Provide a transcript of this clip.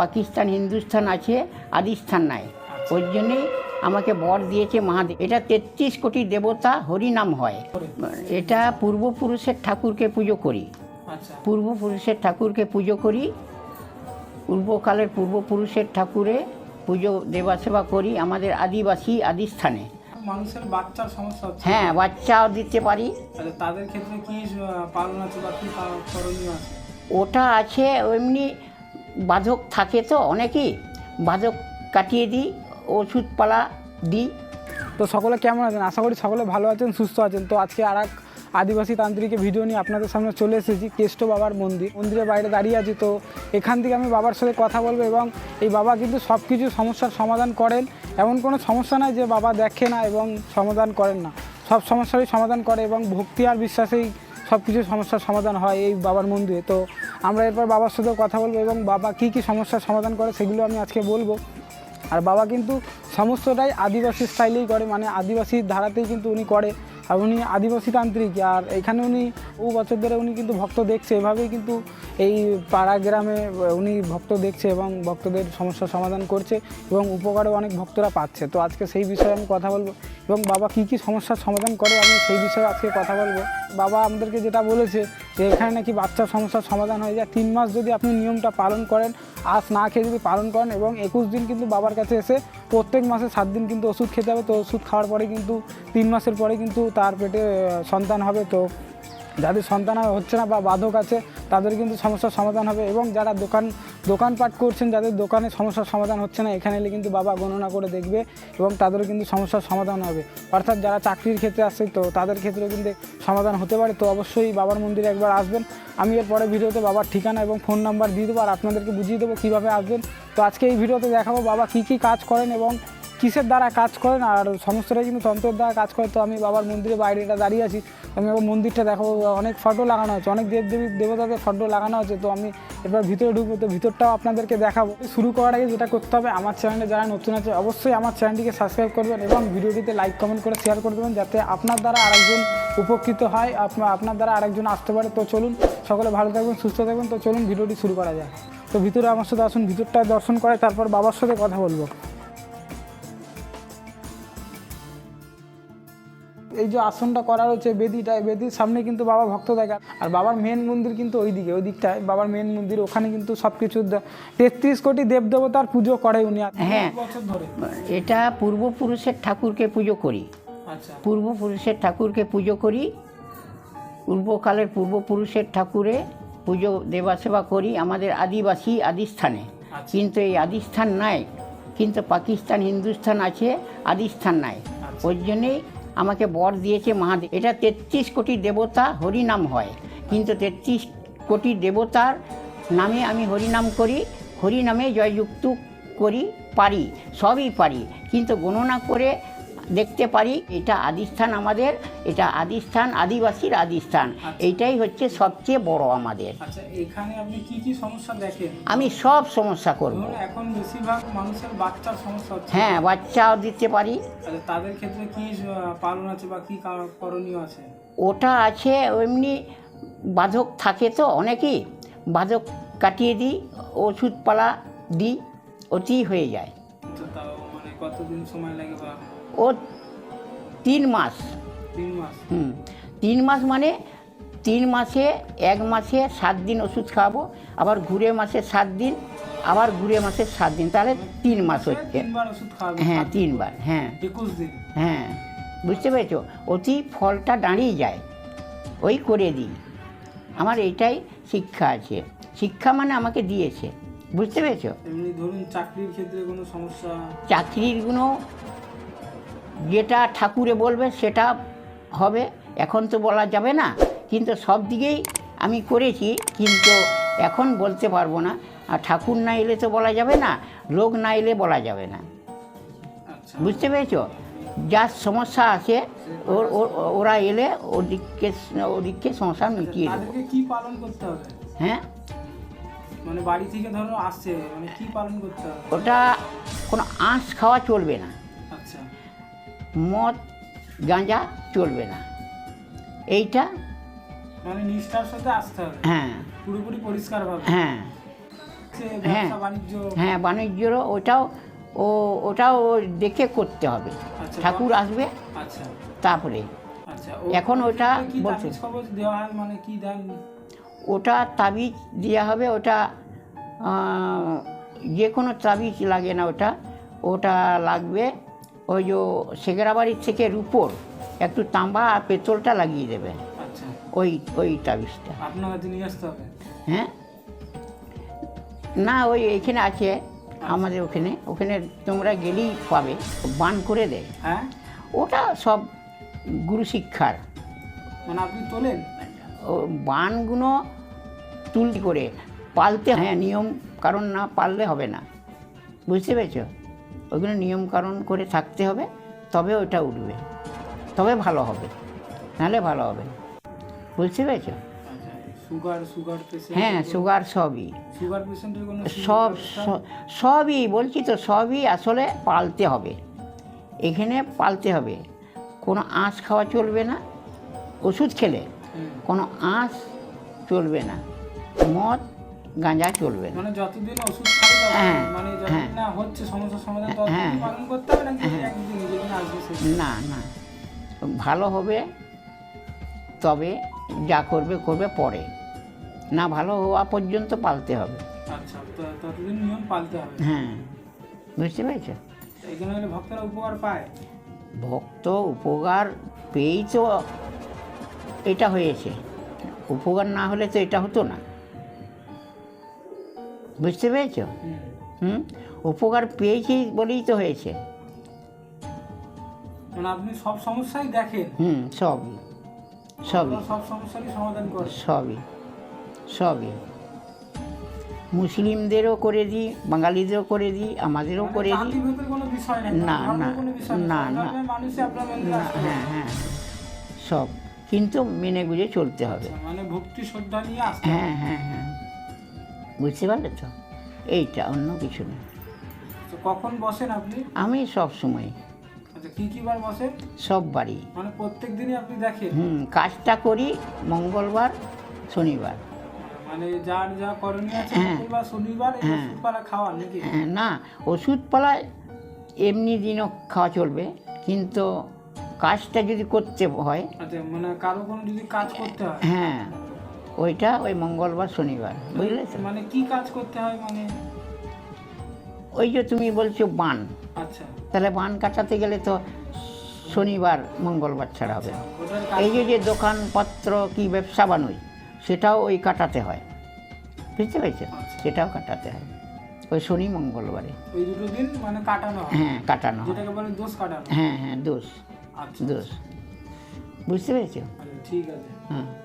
পাকিস্তান হিন্দুস্থান আছে আদিস্থান নাই। ওই জন্যেই আমাকে বর দিয়েছে মহাদেব। এটা তেত্রিশ কোটি দেবতা হরিনাম হয়। এটা পূর্বপুরুষের ঠাকুরকে পুজো করি। আচ্ছা। পূর্বপুরুষের ঠাকুরকে পুজো করি। পূর্বকালের পূর্বপুরুষের ঠাকুরে পুজো দেবা সেবা করি আমাদের আদিবাসী আদিস্থানে। মানুষের বাচ্চার সমস্যা হচ্ছে। হ্যাঁ বাচ্চাও দিতে পারি। আচ্ছা তাদের ক্ষেত্রে কি পালন আছে বা কি করণীয় আছে? ওটা আছে এমনি বাধক থাকে তো অনেকই বাধক কাটিয়ে দিই ওষুধপালা দিই। তো সকলে কেমন আছেন? আশা করি সকলে ভালো আছেন, সুস্থ আছেন। তো আজকে আর আদিবাসী তান্ত্রিকের ভিডিও নিয়ে আপনাদের সামনে চলে এসেছি, কেষ্ট বাবার মন্দির। মন্দিরের বাইরে দাঁড়িয়ে আছি, তো এখান থেকে আমি বাবার সাথে কথা বলব এবং এই বাবা কিন্তু সব কিছু সমস্যার সমাধান করেন। এমন কোনো সমস্যা নাই যে বাবা দেখে না এবং সমাধান করেন না। সব সমস্যারই সমাধান করে এবং ভক্তি আর বিশ্বাসেই সব কিছু সমস্যার সমাধান হয় এই বাবার মন্দিরে। তো আমরা এরপর বাবার সাথেও কথা বলব এবং বাবা কী কী সমস্যার সমাধান করে সেগুলো আমি আজকে বলব। আর বাবা কিন্তু সমস্তটাই আদিবাসী স্টাইলেই করে মানে আদিবাসী ধারাতেই কিন্তু উনি করে। আর উনি আদিবাসী তান্ত্রিক, আর এখানে উনি বহু বছর ধরে উনি কিন্তু ভক্ত দেখছে। এভাবেই কিন্তু এই পাড়া গ্রামে উনি ভক্ত দেখছে এবং ভক্তদের সমস্যার সমাধান করছে এবং উপকারও অনেক ভক্তরা পাচ্ছে। তো আজকে সেই বিষয়ে আমি কথা বলব এবং বাবা কী কী সমস্যার সমাধান করে আমি সেই বিষয়ে আজকে কথা বলব। বাবা আমাদেরকে যেটা বলেছে যে এখানে নাকি বাচ্চার সমস্যার সমাধান হয়ে যায়। তিন মাস যদি আপনি নিয়মটা পালন করেন আজ না খেয়ে যদি পালন করেন এবং একুশ দিন কিন্তু বাবার কাছে এসে প্রত্যেক মাসে সাত দিন কিন্তু ওষুধ খেতে হবে, তো ওষুধ খাওয়ার পরে কিন্তু তিন মাসের পরে কিন্তু তার পেটে সন্তান হবে, তো যাদের সন্তান হচ্ছে না বা বাধক আছে, তাদের কিন্তু সমস্যার সমাধান হবে এবং যারা দোকান, দোকানপাট করছেন, যাদের দোকানে সমস্যার সমাধান হচ্ছে না, এখানে এলে কিন্তু বাবা গণনা করে দেখবে এবং তাদেরও কিন্তু সমস্যার সমাধান হবে। অর্থাৎ যারা চাকরির ক্ষেত্রে আসছে তো তাদের ক্ষেত্রেও কিন্তু সমাধান হতে পারে। তো অবশ্যই বাবার মন্দিরে একবার আসবেন। আমি এর পরে ভিডিওতে বাবার ঠিকানা এবং ফোন নাম্বার দিয়ে দেবো আর আপনাদেরকে বুঝিয়ে দেবো কীভাবে আসবেন। তো আজকে এই ভিডিওতে দেখাবো বাবা কী কী কাজ করেন এবং কিসের দ্বারা কাজ করেন? আর সমস্তটাই কিন্তু তন্ত্রের দ্বারা কাজ করে। তো আমি বাবার মন্দিরে বাইরেটা দাঁড়িয়ে আছি। আমি আবার মন্দিরটা দেখাবো অনেক ফটো লাগানো আছে অনেক দেব দেবী, দেবতাদের ফটো লাগানো আছে তো আমি এবার ভিতরে ঢুকবো। তো ভিতরটাও আপনাদেরকে দেখাবো। শুরু করার আগে যেটা করতে হবে, আমার চ্যানেলে যারা নতুন আছে, অবশ্যই আমার চ্যানেলটিকে সাবস্ক্রাইব করবেন এবং ভিডিওটিতে লাইক কমেন্ট করে শেয়ার করে দেবেন, যাতে আপনার দ্বারা আরেকজন উপকৃত হয়, আপনা- আপনার দ্বারা আরেকজন আসতে পারে। তো চলুন, সকলে ভালো থাকবেন, সুস্থ থাকবেন। তো চলুন, ভিডিওটি শুরু করা যায় তো ভিতরে আমার সাথে আসুন ভিতরটা দর্শন করে তারপর বাবার সাথে কথা বলব। এই যে আসনটা করা রয়েছে বেদিটা এই বেদির সামনে কিন্তু বাবা ভক্ত দেখা আর বাবার মেন মন্দির কিন্তু ওই দিকে ওই দিকটায়। বাবার মেন মন্দির ওখানে কিন্তু সব কিছু তেত্রিশ কোটি দেবদেবতার পুজো করে উনি হ্যাঁ। বছর ধরে। এটা পূর্বপুরুষের ঠাকুরকে পুজো করি। আচ্ছা। পূর্বপুরুষের ঠাকুরকে পুজো করি। পূর্বকালের পূর্বপুরুষের ঠাকুরে পুজো দেবা সেবা করি আমাদের আদিবাসী আদিস্থানে। আচ্ছা। কিন্তু এই আদিস্থান নাই কিন্তু পাকিস্তান হিন্দুস্থান আছে আদিস্থান নাই। আচ্ছা। ওই জন্যেই আমাকে বর দিয়েছে মহাদেব। এটা তেত্রিশ কোটি দেবতা হরিনাম হয়। কিন্তু তেত্রিশ কোটি দেবতার নামে আমি হরিনাম করি, হরিনামে জয়যুক্ত করি, পারি, সবই পারি। কিন্তু গণনা করে দেখতে পারি এটা আদিস্থান আমাদের এটা আদিস্থান আদিবাসীর আদিস্থান। এইটাই হচ্ছে সবচেয়ে বড় আমাদের। আচ্ছা এখানে আপনি কি কি সমস্যা দেখেন? আমি সব সমস্যা করব। এখন বেশিরভাগ মানুষের বাচ্চার সমস্যা হচ্ছে। হ্যাঁ বাচ্চাও দিতে পারি। আচ্ছা তাদের ক্ষেত্রে কি পালন আছে বা কি করণীয় আছে? ওটা আছে এমনি বাধক থাকে তো অনেকেই। বাধক কাটিয়ে দিই ওষুধপালা দিই ওতেই হয়ে যায়। মানে কতদিন সময় লাগে বা ও তিন মাস। তিন মাস। হুম। তিন মাস মানে তিন মাসে এক মাসে সাত দিন ওষুধ খাওয়াবো আবার ঘুরে মাসে সাত দিন আবার ঘুরে মাসে সাত দিন। তাহলে তিন মাস হচ্ছে। হ্যাঁ তিনবার হ্যাঁ। হ্যাঁ। বুঝতে পেরেছ? অতি ফলটা দাঁড়িয়ে যায়। ওই করে দিই। আমার এটাই শিক্ষা আছে। শিক্ষা মানে আমাকে দিয়েছে। বুঝতে পেরেছ? ধরুন চাকরির ক্ষেত্রে কোনো সমস্যা? চাকরিরগুলো যেটা ঠাকুরে বলবে সেটা হবে এখন তো বলা যাবে না। কিন্তু সব দিকেই আমি করেছি কিন্তু এখন বলতে পারব না। আর ঠাকুর না এলে তো বলা যাবে না লোক না এলে বলা যাবে না। আচ্ছা। বুঝতে পেরেছ? যার সমস্যা আছে ওর ওর- ওরা এলে ওদিককে ওদিককে সমস্যা মিটিয়ে দেবো। কি পালন করতে হবে? হ্যাঁ? মানে বাড়ি থেকে ধরো আসছে মানে কি পালন করতে হবে? ওটা কোনো আঁশ খাওয়া চলবে না। আচ্ছা। মদ গাঁজা চলবে না। এইটা মানে নিষ্ঠার সাথে আসতে হবে। হ্যাঁ। পুরোপুরি পরিষ্কার হ্যাঁ। হ্যাঁ। বাণিজ্য। হ্যাঁ বাণিজ্যরও ওটাও ও ওটাও দেখে করতে হবে। আচ্ছা, ঠাকুর আসবে আচ্ছা। তারপরে। আচ্ছা এখন ওটা বলছে। মানে ওটা তাবিজ দেওয়া হবে ওটা যে কোনো তাবিজ লাগে না ওটা। ওটা লাগবে ওই যে সেগরাবাড়ির থেকে রুপোর একটু তাম্বা আর পেতলটা লাগিয়ে দেবে আচ্ছা। ওই ওই তাবিজটা। আপনার কাছে নিয়ে আসতে হবে? হ্যাঁ? না ওই এখানে আছে আমাদের ওখানে। ওখানে তোমরা গেলেই পাবে বান করে দেয়। হ্যাঁ? ওটা সব গুরু শিক্ষার। মানে আপনি তোলেন? ও বানগুলো তুলতি করে পালতে হ্যাঁ নিয়ম কারণ না পাললে হবে না। বুঝতে পেরেছ? ওইগুলো নিয়ম কারণ করে থাকতে হবে তবে ওটা উঠবে। তবে ভালো হবে নাহলে ভালো হবে না। বুঝতে পেরেছ? হ্যাঁ সুগার সবই। সুগার সব সবই বলছি তো সবই আসলে পালতে হবে। এখানে পালতে হবে। কোনো আঁশ খাওয়া চলবে না। ওষুধ খেলে কোনো আঁশ চলবে না। মদ গাঁজা চলবে না। মানে হ্যাঁ, মানে হ্যাঁ। হ্যাঁ। সেদিন না না ভালো হবে তবে যা করবে করবে পরে। না ভালো হওয়া পর্যন্ত পালতে হবে। আচ্ছা পালতে হবে। হ্যাঁ। বুঝতে পেরেছ? ভক্তরা উপকার পায়। ভক্ত উপকার পেয়েই তো এটা হয়েছে। উপকার না হলে তো এটা হতো না। বুঝতে পেরেছ? হুম। উপকার পেয়েছি বলেই তো হয়েছে। মানে আপনি সব সমস্যাই দেখেন। হুম সবই সবই সব সমস্যারই সমাধান করেন। সবই। সবই। মুসলিমদেরও করে দিই বাঙালিদেরও করে দিই আমাদেরও করে দিই। না, না, না, না। হ্যাঁ হ্যাঁ সব। কিন্তু মেনে বুঝে চলতে হবে। আচ্ছা, মানে ভক্তি শ্রদ্ধা নিয়ে হবে। হ্যাঁ হ্যাঁ হ্যাঁ। বুঝতে পারলে তো এইটা অন্য কিছু না। তো কখন বসেন আপনি? আমি সব সময়। আচ্ছা কি কি বার বসেন? সব বাড়ি মানে প্রত্যেক দিনই আপনি দেখেন? হুম কাজটা করি মঙ্গলবার শনিবার। মানে যার যা করণীয় আছে হ্যাঁ। শনিবার হ্যাঁ। ওষুধপালা খাওয়া নাকি? হ্যাঁ, না ওষুধপালায় এমনি দিনও খাওয়া চলবে কিন্তু কাজটা যদি করতে হয় আচ্ছা মানে কারও কোনো যদি কাজ করতে হয়? হ্যাঁ। ওইটা ওই মঙ্গলবার শনিবার বুঝলে মানে কি কাজ করতে হয় মানে? ওই যে তুমি বলছো বান। আচ্ছা। তাহলে বান কাটাতে গেলে তো শনিবার মঙ্গলবার ছাড়া হবে। এই যে যে দোকানপত্র কি ব্যবসা বানোই সেটাও ওই কাটাতে হয়। বুঝতে পেরেছ? সেটাও কাটাতে হয়। ওই শনি মঙ্গলবারে। ওই দুটো দিন মানে কাটানো হ্যাঁ? কাটানো হয়। যেটাকে বলে দোষ কাটানো হ্যাঁ? হ্যাঁ দোষ। আচ্ছা। দোষ। বুঝতে পেরেছ? আচ্ছা, ঠিক আছে। হ্যাঁ।